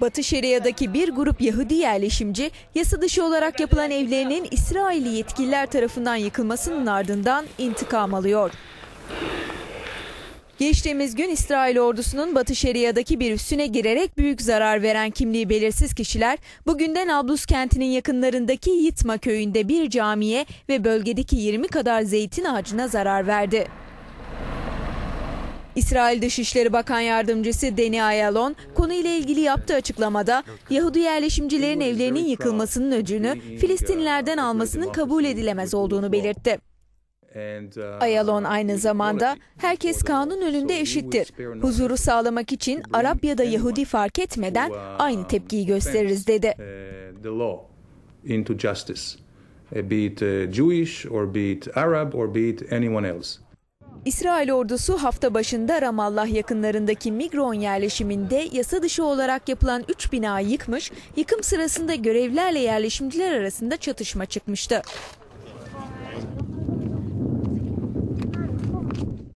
Batı Şeria'daki bir grup Yahudi yerleşimci yasa dışı olarak yapılan evlerinin İsrailli yetkililer tarafından yıkılmasının ardından intikam alıyor. Geçtiğimiz gün İsrail ordusunun Batı Şeria'daki bir üssüne girerek büyük zarar veren kimliği belirsiz kişiler bugünden Ablus kentinin yakınlarındaki Yitma köyünde bir camiye ve bölgedeki 20 kadar zeytin ağacına zarar verdi. İsrail Dışişleri Bakan Yardımcısı Deni Ayalon konuyla ilgili yaptığı açıklamada Yahudi yerleşimcilerin evlerinin yıkılmasının öcünü Filistinlilerden almasının kabul edilemez olduğunu belirtti. Ayalon aynı zamanda herkes kanun önünde eşittir. Huzuru sağlamak için Arap ya da Yahudi fark etmeden aynı tepkiyi gösteririz dedi. be it uh, Jewish or be it Arab or be it anyone else. İsrail ordusu hafta başında Ramallah yakınlarındaki Migron yerleşiminde yasa dışı olarak yapılan 3 binayı yıkmış, yıkım sırasında görevlerle yerleşimciler arasında çatışma çıkmıştı.